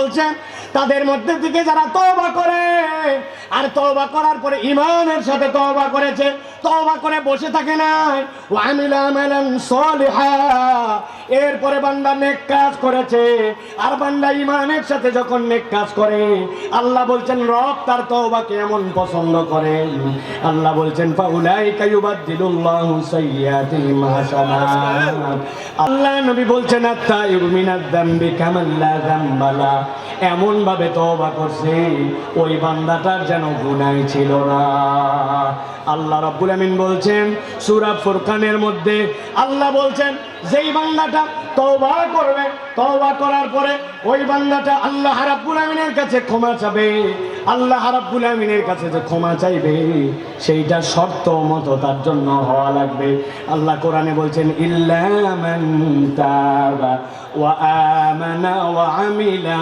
বলছেন তাদের মধ্যে থেকে যারা তওবা করে আর তওবা করার পরে ইমানের সাথে তওবা করেছে। তওবা করে বসে থাকে সলিহা। এরপরে বান্দা নেক কাজ করেছে। আর বান্দা ইমানের সাথে যখন নেক কাজ করে, আল্লাহ বলছেন, রব তার তওবাকে এমন পছন্দ করেন আল্লাহ বলছেন আল্লাহ নবী বলছেন আত্তাইবু মিনাদ যামবি কামাল্লা যামবালা এমন ভাবে তবা করছে, ওই বান্দাটার যেন গুনাই ছিল না। আল্লাহ রাব্বুল আমিন বলছেন, সূরা ফুরকানের মধ্যে আল্লাহ বলছেন, যেই বান্দাটা তওবা করবে, তওবা করার পরে ওই বান্দাটা আল্লাহ রাব্বুল আমিনের কাছে ক্ষমা চাবে। আল্লাহ রাব্বুল আমিনের কাছে যে ক্ষমা চাইবে, সেইটা শর্ত মতো তার জন্য হওয়া লাগবে। আল্লাহ কোরআনে বলছেন, ইল্লা মান তাবা ওয়া আমানা ওয়া আমিলা